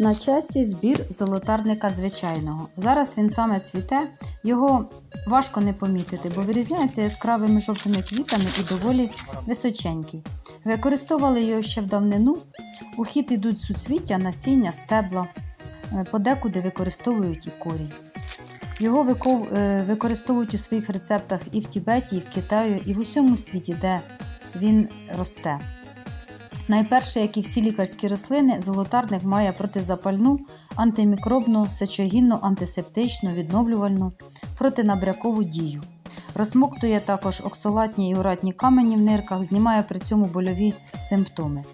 На часі збір золотарника звичайного. Зараз він саме цвіте, його важко не помітити, бо вирізняється яскравими жовтими квітами і доволі височенький. Використовували його ще в давнину. У хід ідуть суцвіття, насіння, стебла, е, подекуди використовують і корінь. Його е, використовують у своїх рецептах і в Тібеті, і в Китаї, і в усьому світі, де він росте. Найперше, як і всі лікарські рослини, золотарник має протизапальну, антимікробну, сечогінну, антисептичну, відновлювальну, протинабрякову дію. Розмоктує також оксалатні і уратні камені в нирках, знімає при цьому больові симптоми.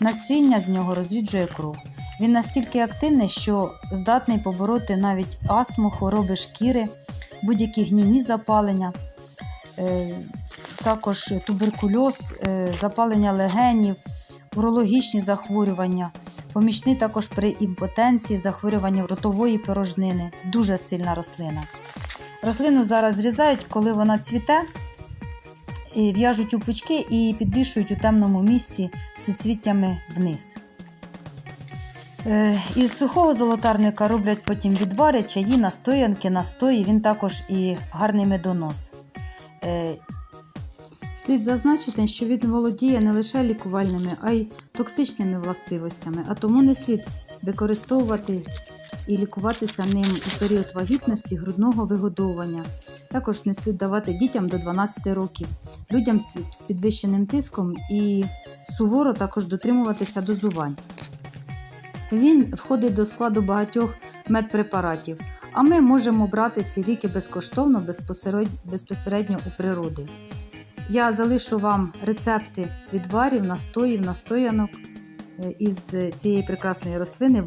Насіння з нього розріджує кров. Він настільки активний, що здатний побороти навіть астму, хвороби шкіри, будь-які гнійні запалення, е, також туберкульоз, е, запалення легенів, урологічні захворювання, помічний також при імпотенції, захворюванням ротової порожнини. Дуже сильна рослина. Рослину зараз зрізають, коли вона цвіте, в'яжуть у пучки і підвішують у темному місці суцвіттями вниз. Е, Із сухого золотарника роблять потім відвари, чаї, настоянки, настої. Він також і гарний медонос. Слід зазначити, що він володіє не лише лікувальними, а й токсичними властивостями, а тому не слід використовувати і лікуватися ним у період вагітності, грудного вигодовування. Також не слід давати дітям до 12 років, людям з підвищеним тиском і суворо також дотримуватися дозувань. Він входить до складу багатьох медпрепаратів, а ми можемо брати ці ліки безкоштовно безпосередньо у природи. Я залишу вам рецепти відварів, настоїв, настоянок е, із цієї прекрасної рослини